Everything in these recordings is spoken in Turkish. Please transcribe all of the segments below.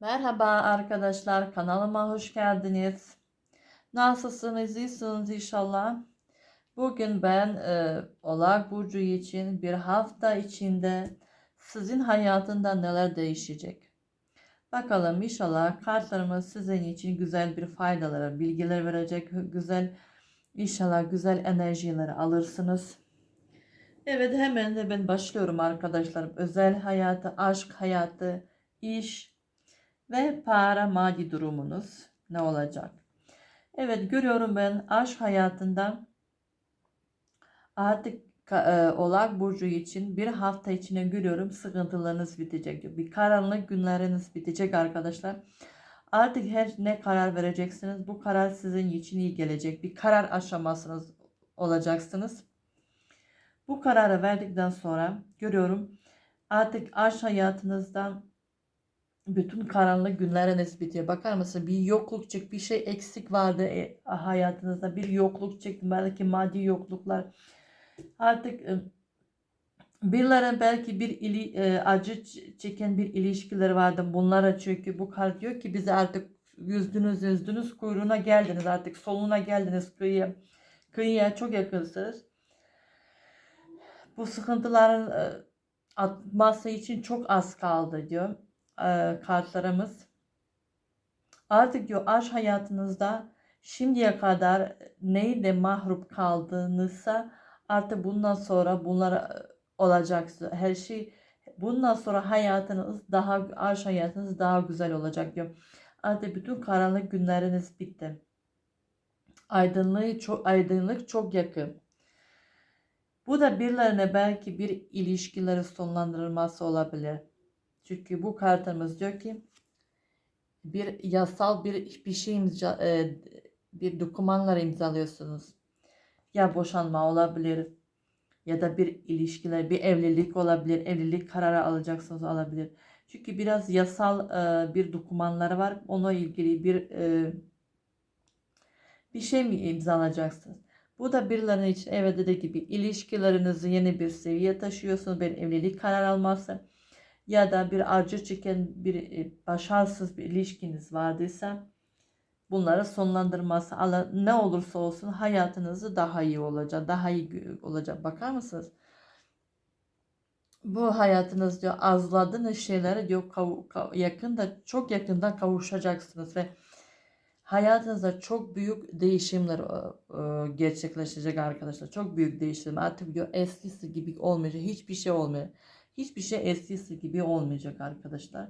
Merhaba arkadaşlar, kanalıma hoş geldiniz. Nasılsınız, iyisiniz inşallah. Bugün ben e, Oğlak Burcu için bir hafta içinde sizin hayatında neler değişecek? Bakalım inşallah kartlarımız sizin için güzel bir faydaları, bilgiler verecek, güzel inşallah güzel enerjileri alırsınız. Evet hemen de ben başlıyorum arkadaşlarım. Özel hayatı, aşk hayatı, iş, ve para maddi durumunuz ne olacak? Evet görüyorum ben aşk hayatında artık e, Oğlak Burcu için bir hafta içine görüyorum sıkıntılarınız bitecek. Bir karanlık günleriniz bitecek arkadaşlar. Artık her ne karar vereceksiniz bu karar sizin için iyi gelecek. Bir karar aşamasınız olacaksınız. Bu kararı verdikten sonra görüyorum artık aşk hayatınızdan bütün karanlık günleriniz bitiyor. Bakar mısın? Bir yokluk çık, bir şey eksik vardı e, hayatınızda. Bir yokluk çıktı. Belki maddi yokluklar. Artık e, birilerine belki bir ili, e, acı çeken bir ilişkileri vardı. Bunlara çünkü bu kart diyor ki bize artık yüzdünüz yüzdünüz kuyruğuna geldiniz. Artık soluna geldiniz kıyıya. Kıyıya çok yakınsınız. Bu sıkıntıların e, atması için çok az kaldı diyor e, kartlarımız. Artık diyor aşk hayatınızda şimdiye kadar neyde mahrup kaldığınızsa artık bundan sonra bunlar e, olacak. Her şey bundan sonra hayatınız daha aşk hayatınız daha güzel olacak diyor. Artık bütün karanlık günleriniz bitti. Aydınlığı çok aydınlık çok yakın. Bu da birilerine belki bir ilişkileri sonlandırılması olabilir. Çünkü bu kartımız diyor ki bir yasal bir bir şey imza, e, bir dokümanlar imzalıyorsunuz. Ya boşanma olabilir ya da bir ilişkiler, bir evlilik olabilir. Evlilik kararı alacaksınız olabilir. Çünkü biraz yasal e, bir dokümanları var. Ona ilgili bir e, bir şey mi imzalayacaksınız? Bu da birilerinin için evet dediği gibi ilişkilerinizi yeni bir seviye taşıyorsunuz. Bir evlilik karar alması ya da bir acı çeken bir e, başarısız bir ilişkiniz vardıysa bunları sonlandırması ne olursa olsun hayatınızı daha iyi olacak, daha iyi olacak. Bakar mısınız? Bu hayatınız diyor azladığınız şeylere diyor yakında çok yakından kavuşacaksınız ve hayatınızda çok büyük değişimler e, gerçekleşecek arkadaşlar. Çok büyük değişim. Artık diyor eskisi gibi olmayacak. Hiçbir şey olmayacak. Hiçbir şey eskisi gibi olmayacak arkadaşlar.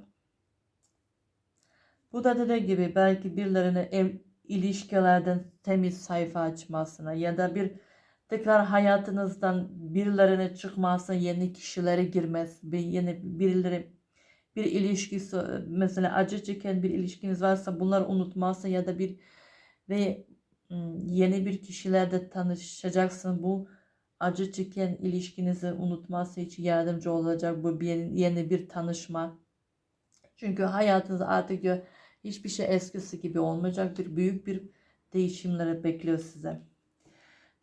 Bu da dediğim gibi belki birilerine ev ilişkilerden temiz sayfa açmasına ya da bir tekrar hayatınızdan birilerine çıkmasına, yeni kişilere girmesi, bir yeni birileri bir ilişkisi mesela acı çeken bir ilişkiniz varsa bunları unutması ya da bir ve yeni bir kişilerle tanışacaksın. Bu acı çeken ilişkinizi unutması için yardımcı olacak bu bir yeni bir tanışma. Çünkü hayatınız artık hiçbir şey eskisi gibi olmayacak bir büyük bir değişimlere bekliyor size.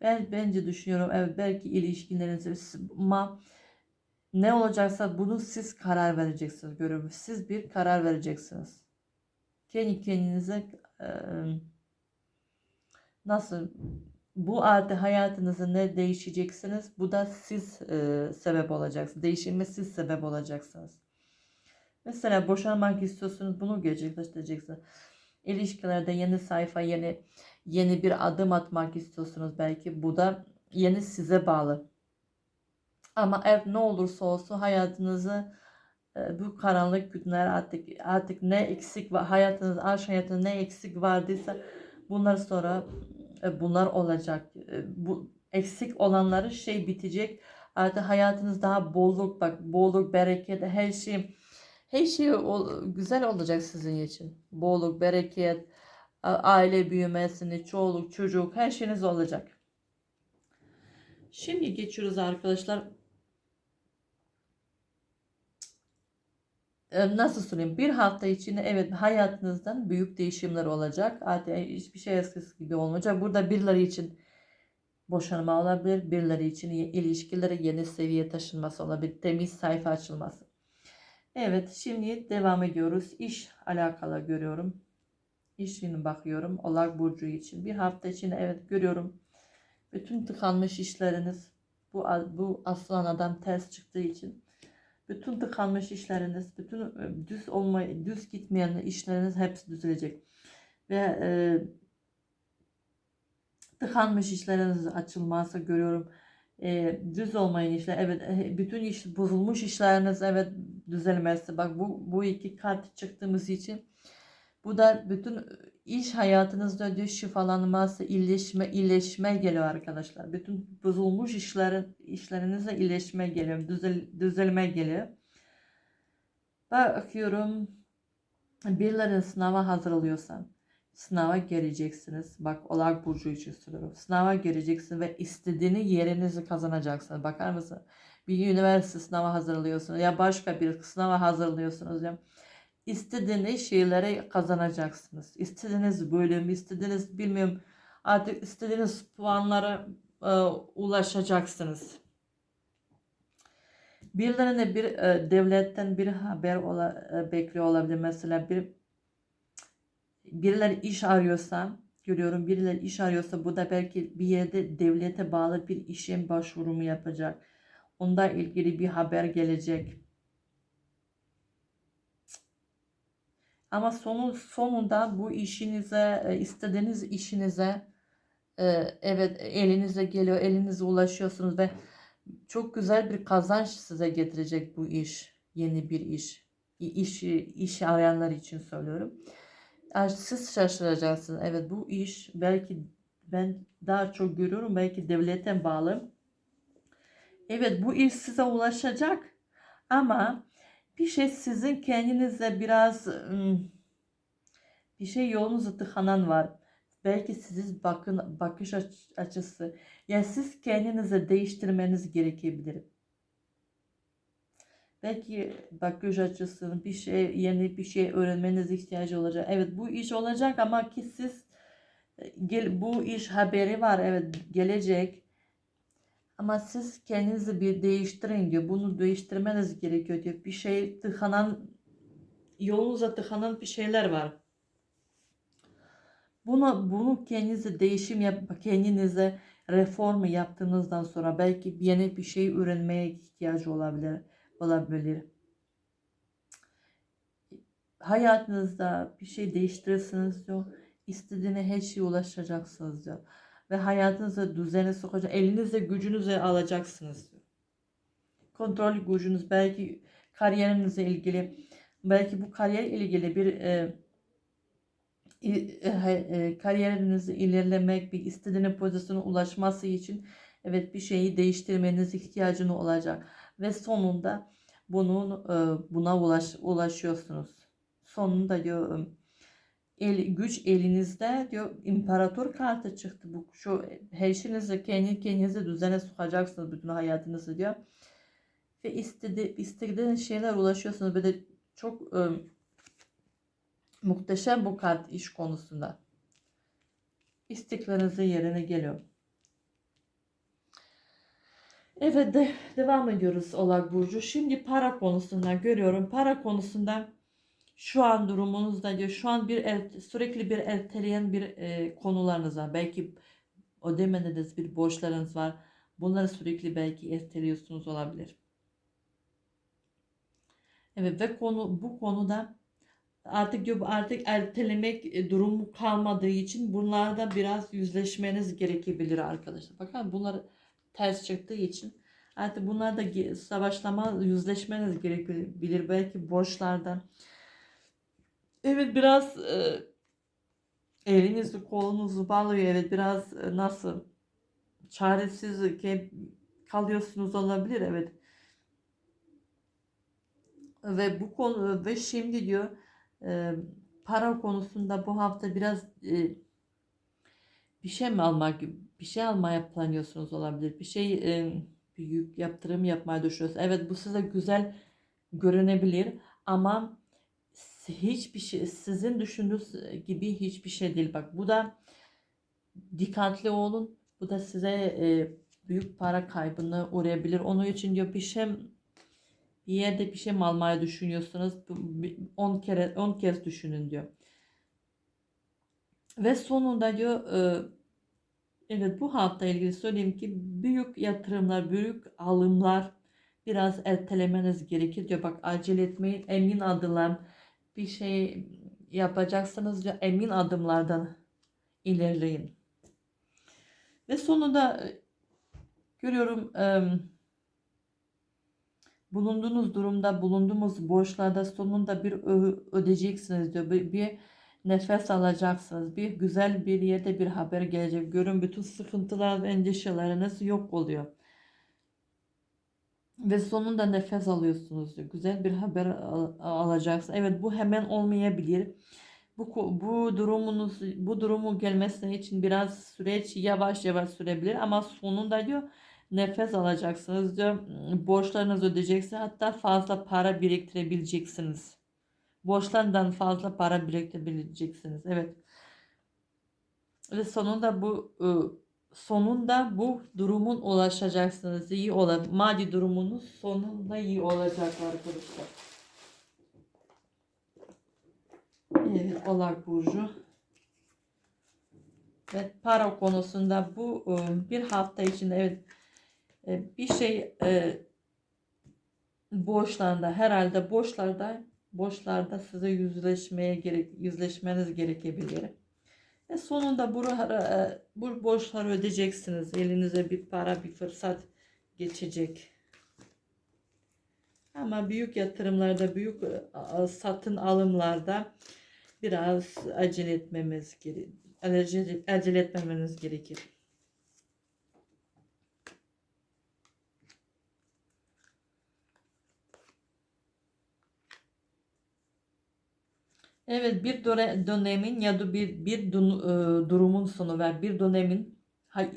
Ben bence düşünüyorum evet belki ilişkileriniz ama ne olacaksa bunu siz karar vereceksiniz görüyorum. Siz bir karar vereceksiniz. Kendi kendinize e, nasıl bu artı hayatınızı ne değişeceksiniz? Bu da siz e, sebep olacaksınız. Değişime siz sebep olacaksınız. Mesela boşanmak istiyorsunuz bunu gerçekleştireceksiniz. İlişkilerde yeni sayfa, yeni yeni bir adım atmak istiyorsunuz belki. Bu da yeni size bağlı. Ama eğer ne olursa olsun hayatınızı e, bu karanlık günler artık artık ne eksik var hayatınız aşk hayatında ne eksik vardıysa bunlar sonra bunlar olacak. E, bu eksik olanları şey bitecek. Artık hayatınız daha bolluk bak bolluk bereket her şey her şey güzel olacak sizin için. Bolluk bereket aile büyümesini çoluk çocuk her şeyiniz olacak. Şimdi geçiyoruz arkadaşlar. Nasıl söyleyeyim bir hafta içinde evet hayatınızdan büyük değişimler olacak. Artık hiçbir şey eskisi gibi olmayacak. Burada birileri için boşanma olabilir. Birileri için ilişkileri yeni seviye taşınması olabilir. Temiz sayfa açılması. Evet, şimdi devam ediyoruz. İş alakalı görüyorum. İşini bakıyorum. Oğlak Burcu için. Bir hafta için evet görüyorum. Bütün tıkanmış işleriniz bu, bu aslan adam ters çıktığı için bütün tıkanmış işleriniz, bütün e, düz olma, düz gitmeyen işleriniz hepsi düzelecek. Ve e, tıkanmış işleriniz açılması görüyorum. E, düz olmayan işler, evet e, bütün iş bozulmuş işleriniz evet düzelmesi. Bak bu bu iki kart çıktığımız için bu da bütün iş hayatınızda diyor şifalanması, iyileşme, iyileşme geliyor arkadaşlar. Bütün bozulmuş işlerin işlerinizle iyileşme geliyor, düzel, düzelme geliyor. Bakıyorum birilerinin sınava hazırlıyorsan sınava geleceksiniz. Bak Oğlak Burcu için söylüyorum. Sınava geleceksin ve istediğini yerinizi kazanacaksın. Bakar mısın? Bir üniversite sınava hazırlıyorsunuz ya başka bir sınava hazırlıyorsunuz ya istediğiniz şeyleri kazanacaksınız. İstediğiniz bölüm, istediğiniz bilmiyorum artık istediğiniz puanlara e, ulaşacaksınız. Birilerine bir e, devletten bir haber ola, e, bekliyor olabilir. Mesela bir birileri iş arıyorsa görüyorum birileri iş arıyorsa bu da belki bir yerde devlete bağlı bir işin başvurumu yapacak. Ondan ilgili bir haber gelecek Ama sonun, sonunda bu işinize, e, istediğiniz işinize e, evet elinize geliyor, elinize ulaşıyorsunuz ve çok güzel bir kazanç size getirecek bu iş. Yeni bir iş. İş, iş arayanlar için söylüyorum. Siz şaşıracaksınız. Evet bu iş belki ben daha çok görüyorum. Belki devletten bağlı. Evet bu iş size ulaşacak. Ama bir şey sizin kendinize biraz bir şey yolunuzda tıkanan var. Belki siz bakın bakış açısı. Yani siz kendinize değiştirmeniz gerekebilir. Belki bakış açısını bir şey yeni bir şey öğrenmeniz ihtiyacı olacak. Evet bu iş olacak ama ki siz gel, bu iş haberi var. Evet gelecek ama siz kendinizi bir değiştirin diyor. Bunu değiştirmeniz gerekiyor diyor. Bir şey tıkanan, yolunuza tıkanan bir şeyler var. Bunu, bunu kendinize değişim yap, kendinize reformu yaptığınızdan sonra belki yeni bir şey öğrenmeye ihtiyacı olabilir. olabilir. Hayatınızda bir şey değiştirirsiniz diyor. İstediğine her şeye ulaşacaksınız diyor ve hayatınıza düzene sokacak. Elinizle gücünüzü alacaksınız. Kontrol gücünüz belki kariyerinizle ilgili belki bu kariyer ilgili bir e, e, e, kariyerinizi ilerlemek, bir istediğiniz pozisyona ulaşması için evet bir şeyi değiştirmeniz ihtiyacını olacak ve sonunda bunun e, buna ulaş, ulaşıyorsunuz. Sonunda diyor el, güç elinizde diyor imparator kartı çıktı. Bu şu her şeyinizi kendi kendinize düzene sokacaksınız bütün hayatınızı diyor. Ve istedi, istediğiniz şeyler ulaşıyorsunuz. Böyle çok e, muhteşem bu kart iş konusunda. İstiklerinizi yerine geliyor. Evet de devam ediyoruz Oğlak Burcu. Şimdi para konusundan görüyorum. Para konusunda şu an durumunuzda diyor şu an bir er, sürekli bir erteleyen bir e, konularınız var. Belki ödemediğiniz bir borçlarınız var. Bunları sürekli belki erteliyorsunuz olabilir. Evet ve konu bu konuda artık diyor artık ertelemek e, durumu kalmadığı için bunlarda biraz yüzleşmeniz gerekebilir arkadaşlar. Bakın bunlar ters çıktığı için artık bunlarda savaşlama yüzleşmeniz gerekebilir. Belki borçlardan Evet biraz e, elinizi kolunuzu bağlıyor. Evet biraz e, nasıl çaresiz ki kalıyorsunuz olabilir. Evet. Ve bu konu ve şimdi diyor e, para konusunda bu hafta biraz e, bir şey mi almak bir şey almaya planlıyorsunuz olabilir. Bir şey e, büyük yaptırım yapmaya düşünüyorsunuz. Evet bu size güzel görünebilir ama hiçbir şey sizin düşündüğünüz gibi hiçbir şey değil. Bak bu da dikkatli olun. Bu da size e, büyük para kaybına uğrayabilir. Onun için diyor bir şey Bir yerde bir şey mi almayı düşünüyorsunuz? 10 kere 10 kez düşünün diyor. Ve sonunda diyor e, evet bu hafta ilgili söyleyeyim ki büyük yatırımlar, büyük alımlar biraz ertelemeniz gerekir diyor. Bak acele etmeyin. Emin adımlar bir şey yapacaksınız diyor. Emin adımlardan ilerleyin. Ve sonunda e, görüyorum bulunduğunuz durumda, bulunduğumuz borçlarda sonunda bir ödeyeceksiniz diyor. Bir, bir nefes alacaksınız. Bir güzel bir yerde bir haber gelecek. Görün bütün sıkıntılar ve endişeleriniz yok oluyor. Ve sonunda nefes alıyorsunuz. Güzel bir haber al- alacaksınız. Evet bu hemen olmayabilir. Bu bu durumunuz bu durumu gelmesi için biraz süreç yavaş yavaş sürebilir ama sonunda diyor nefes alacaksınız diyor. Borçlarınızı ödeyeceksiniz. Hatta fazla para biriktirebileceksiniz. Borçlardan fazla para biriktirebileceksiniz. Evet. Ve sonunda bu ıı, sonunda bu durumun ulaşacaksınız. İyi olan maddi durumunuz sonunda iyi olacak arkadaşlar. Evet, Oğlak Burcu. Ve para konusunda bu ıı, bir hafta içinde evet e, bir şey e, borçlarında herhalde borçlarda borçlarda size yüzleşmeye gerek yüzleşmeniz gerekebilir. Ve sonunda bu, e, bu borçları ödeyeceksiniz. Elinize bir para, bir fırsat geçecek. Ama büyük yatırımlarda, büyük e, satın alımlarda biraz acele etmemiz gerekir. Acele, acele etmemeniz gerekir. Evet bir döne- dönemin ya da bir bir e, durumun sonu ve bir dönemin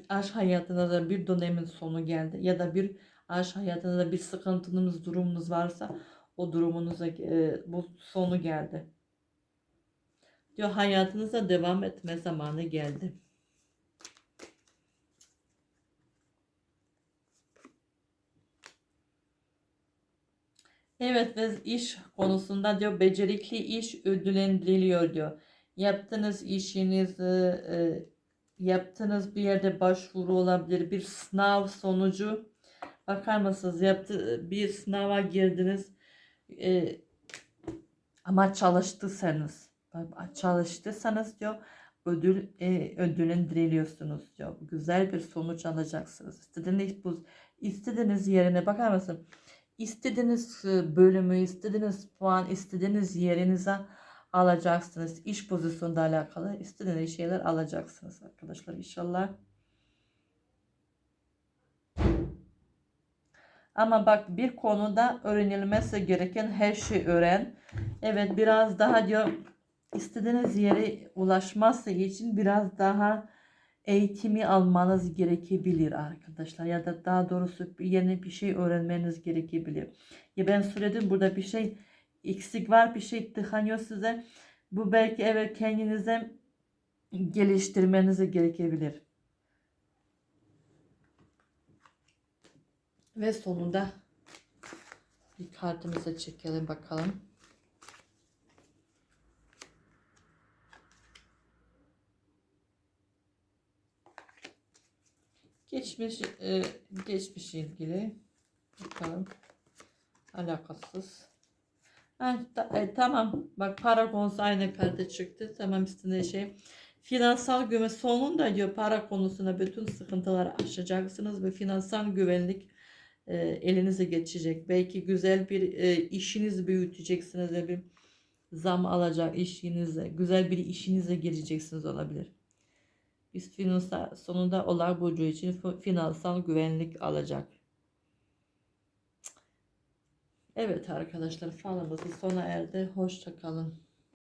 aşk hayatına da bir dönemin sonu geldi ya da bir aşk hayatında da bir sıkıntınız durumunuz varsa o durumunuza e, bu sonu geldi. Diyor hayatınıza devam etme zamanı geldi. Evet ve iş konusunda diyor becerikli iş ödüllendiriliyor diyor. Yaptığınız işinizi e, yaptığınız bir yerde başvuru olabilir. Bir sınav sonucu bakar mısınız? Yaptı, bir sınava girdiniz e, ama çalıştıysanız çalıştıysanız diyor ödül e, ödüllendiriliyorsunuz diyor. Güzel bir sonuç alacaksınız. İstediğiniz bu istediğiniz yerine bakar mısın? İstediğiniz e, bölümü, istediğiniz puan, istediğiniz yerinize alacaksınız. İş pozisyonunda alakalı istediğiniz şeyler alacaksınız arkadaşlar inşallah. Ama bak bir konuda öğrenilmesi gereken her şeyi öğren. Evet biraz daha diyor istediğiniz yere ulaşması için biraz daha eğitimi almanız gerekebilir arkadaşlar ya da daha doğrusu yeni bir şey öğrenmeniz gerekebilir. Ya ben söyledim burada bir şey eksik var bir şey tıkanıyor size. Bu belki evet kendinize geliştirmenize gerekebilir. Ve sonunda bir kartımızı çekelim bakalım. Geçmiş e, geçmiş ilgili bakalım alakasız. Ha, ta- e, tamam bak para konusu aynı kartı çıktı. Tamam üstünde şey. Finansal güven sonunda diyor para konusunda bütün sıkıntıları aşacaksınız ve finansal güvenlik e, elinize geçecek. Belki güzel bir e, işinizi büyüteceksiniz bir zam alacak işinize, güzel bir işinize gireceksiniz olabilir. Biz finansal, sonunda Oğlak Burcu için finansal güvenlik alacak. Evet arkadaşlar falımızı sona erdi. Hoşça kalın.